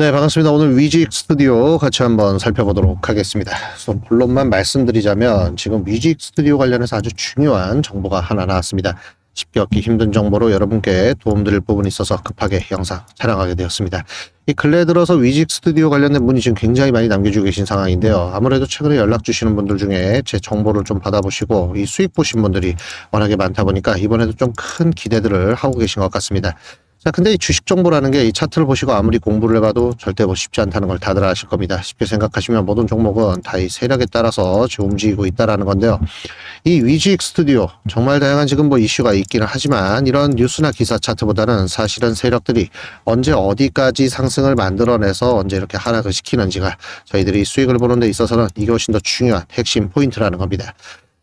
네, 반갑습니다. 오늘 위직 스튜디오 같이 한번 살펴보도록 하겠습니다. 우선 본론만 말씀드리자면 지금 위직 스튜디오 관련해서 아주 중요한 정보가 하나 나왔습니다. 쉽게 얻기 힘든 정보로 여러분께 도움드릴 부분이 있어서 급하게 영상 촬영하게 되었습니다. 이 근래 들어서 위직 스튜디오 관련된 문의 지금 굉장히 많이 남겨주고 계신 상황인데요. 아무래도 최근에 연락 주시는 분들 중에 제 정보를 좀 받아보시고 이 수익 보신 분들이 워낙에 많다 보니까 이번에도 좀 큰 기대들을 하고 계신 것 같습니다. 자, 근데 이 주식 정보라는 게 이 차트를 보시고 아무리 공부를 해봐도 절대 뭐 쉽지 않다는 걸 다들 아실 겁니다. 쉽게 생각하시면 모든 종목은 다 이 세력에 따라서 지금 움직이고 있다라는 건데요. 이 위직 스튜디오 정말 다양한 지금 뭐 이슈가 있기는 하지만 이런 뉴스나 기사 차트보다는 사실은 세력들이 언제 어디까지 상승을 만들어내서 언제 이렇게 하락을 시키는지가 저희들이 수익을 보는 데 있어서는 이게 훨씬 더 중요한 핵심 포인트라는 겁니다.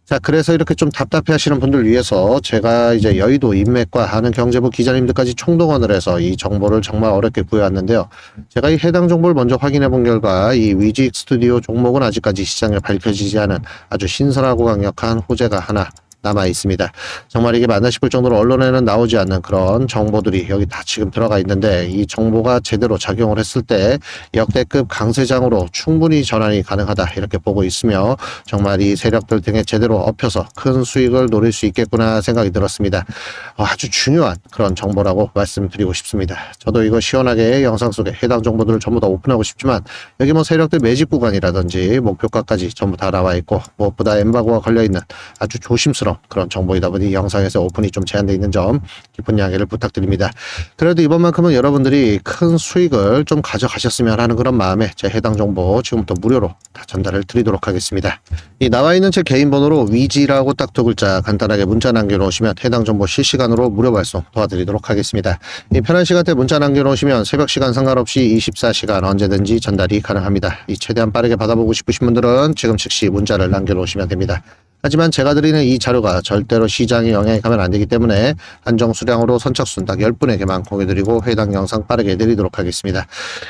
자, 그래서 이렇게 좀 답답해 하시는 분들 위해서 제가 이제 여의도 인맥과 하는 경제부 기자님들까지 총동원을 해서 이 정보를 정말 어렵게 구해왔는데요. 제가 이 해당 정보를 먼저 확인해 본 결과 이 위직 스튜디오 종목은 아직까지 시장에 밝혀지지 않은 아주 신선하고 강력한 호재가 하나 남아 있습니다. 정말 이게 맞나 싶을 정도로 언론에는 나오지 않는 그런 정보들이 여기 다 지금 들어가 있는데 이 정보가 제대로 작용을 했을 때 역대급 강세장으로 충분히 전환이 가능하다 이렇게 보고 있으며 정말 이 세력들 등에 제대로 엎혀서 큰 수익을 노릴 수 있겠구나 생각이 들었습니다. 어, 아주 중요한 그런 정보라고 말씀드리고 싶습니다. 저도 이거 시원하게 영상 속에 해당 정보들을 전부 다 오픈하고 싶지만 여기 뭐 세력들 매집 구간이라든지 목표가까지 전부 다 나와 있고 무엇보다 엠바고가 걸려 있는 아주 조심스러운 그런 정보이다 보니 이 영상에서 오픈이 좀 제한되어 있는 점 깊은 양해를 부탁드립니다. 그래도 이번만큼은 여러분들이 큰 수익을 좀 가져가셨으면 하는 그런 마음에 제 해당 정보 지금부터 무료로 다 전달을 드리도록 하겠습니다. 이 나와 있는 제 개인 번호로 위지라고 딱 두 글자 간단하게 문자 남겨놓으시면 해당 정보 실시간으로 무료 발송 도와드리도록 하겠습니다. 이 편한 시간대 문자 남겨놓으시면 새벽 시간 상관없이 24시간 언제든지 전달이 가능합니다. 이 최대한 빠르게 받아보고 싶으신 분들은 지금 즉시 문자를 남겨놓으시면 됩니다. 하지만 제가 드리는 이 자료가 절대로 시장에 영향이 가면 안 되기 때문에 한정 수량으로 선착순 딱 10분에게만 공유드리고 해당 영상 빠르게 드리도록 하겠습니다.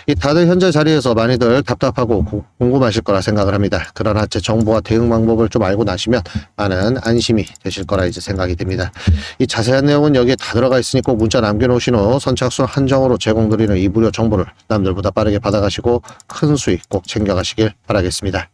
이 다들 현재 자리에서 많이들 답답하고 고- 궁금하실 거라 생각을 합니다. 그러나 제 정보와 대응 방법을 좀 알고 나시면 많은 안심이 되실 거라 이제 생각이 됩니다. 이 자세한 내용은 여기에 다 들어가 있으니 꼭 문자 남겨놓으신 후 선착순 한정으로 제공드리는 이 무료 정보를 남들보다 빠르게 받아가시고 큰 수익 꼭 챙겨가시길 바라겠습니다.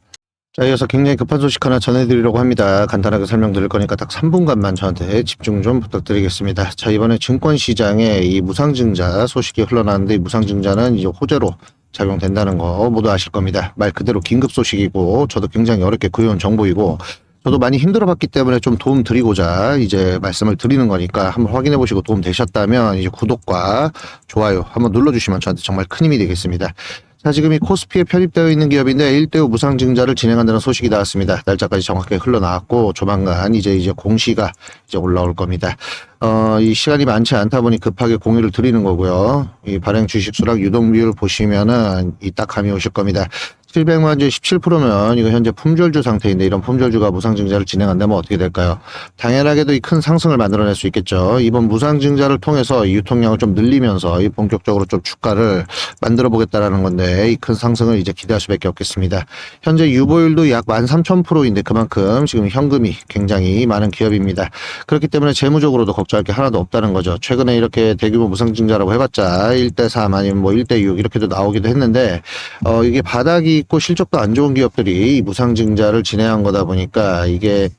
자, 이어서 굉장히 급한 소식 하나 전해드리려고 합니다. 간단하게 설명드릴 거니까 딱 3분간만 저한테 집중 좀 부탁드리겠습니다. 자, 이번에 증권시장에 이 무상증자 소식이 흘러나왔는데 이 무상증자는 이제 호재로 작용된다는 거 모두 아실 겁니다. 말 그대로 긴급 소식이고 저도 굉장히 어렵게 구해온 정보이고 저도 많이 힘들어 봤기 때문에 좀 도움 드리고자 이제 말씀을 드리는 거니까 한번 확인해 보시고 도움 되셨다면 이제 구독과 좋아요 한번 눌러 주시면 저한테 정말 큰 힘이 되겠습니다. 자, 지금 이 코스피에 편입되어 있는 기업인데 1대5 무상 증자를 진행한다는 소식이 나왔습니다. 날짜까지 정확하게 흘러나왔고 조만간 이제 이제 공시가 이제 올라올 겁니다. 어, 이 시간이 많지 않다 보니 급하게 공유를 드리는 거고요. 이 발행 주식 수락 유동 비율 보시면은 이딱 감이 오실 겁니다. 700만 주에 17%면 이거 현재 품절주 상태인데 이런 품절주가 무상증자를 진행한다면 어떻게 될까요? 당연하게도 이 큰 상승을 만들어낼 수 있겠죠. 이번 무상증자를 통해서 이 유통량을 좀 늘리면서 이 본격적으로 좀 주가를 만들어 보겠다라는 건데 이 큰 상승을 이제 기대할 수밖에 없겠습니다. 현재 유보율도 약 13,000%인데 그만큼 지금 현금이 굉장히 많은 기업입니다. 그렇기 때문에 재무적으로도 걱정할 게 하나도 없다는 거죠. 최근에 이렇게 대규모 무상증자라고 해봤자 1대3 아니면 뭐 1대6 이렇게도 나오기도 했는데 어 이게 바닥이 있고 실적도 안 좋은 기업들이 이 무상증자를 진행한 거다 보니까 이게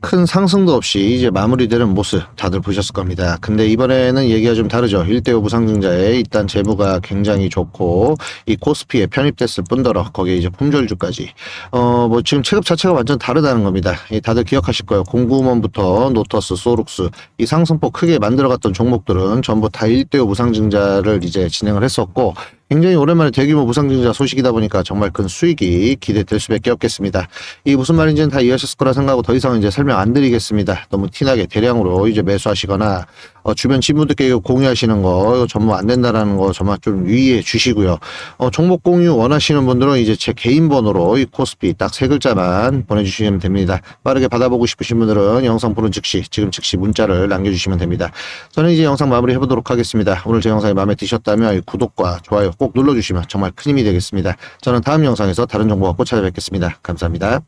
큰 상승도 없이 이제 마무리되는 모습 다들 보셨을 겁니다. 근데 이번에는 얘기가 좀 다르죠. 1대5 무상증자에 일단 재무가 굉장히 좋고 이 코스피에 편입됐을 뿐더러 거기에 이제 품절주까지 어 뭐 지금 체급 자체가 완전 다르다는 겁니다. 이 다들 기억하실 거예요. 공구먼부터 노터스, 소룩스 이 상승폭 크게 만들어갔던 종목들은 전부 다 1대5 무상증자를 이제 진행을 했었고 굉장히 오랜만에 대규모 무상증자 소식이다 보니까 정말 큰 수익이 기대될 수밖에 없겠습니다. 이 무슨 말인지는 다 이해하셨을 거라 생각하고 더 이상 이제 설명 안 드리겠습니다. 너무 티나게 대량으로 이제 매수하시거나 어, 주변 친구들께 공유하시는 거 전부 안 된다라는 거 정말 좀 유의해 주시고요. 어, 종목 공유 원하시는 분들은 이제 제 개인 번호로 이 코스피 딱 세 글자만 보내주시면 됩니다. 빠르게 받아보고 싶으신 분들은 영상 보는 즉시 지금 즉시 문자를 남겨주시면 됩니다. 저는 이제 영상 마무리 해보도록 하겠습니다. 오늘 제 영상이 마음에 드셨다면 이 구독과 좋아요 꼭 눌러주시면 정말 큰 힘이 되겠습니다. 저는 다음 영상에서 다른 정보 갖고 찾아뵙겠습니다. 감사합니다.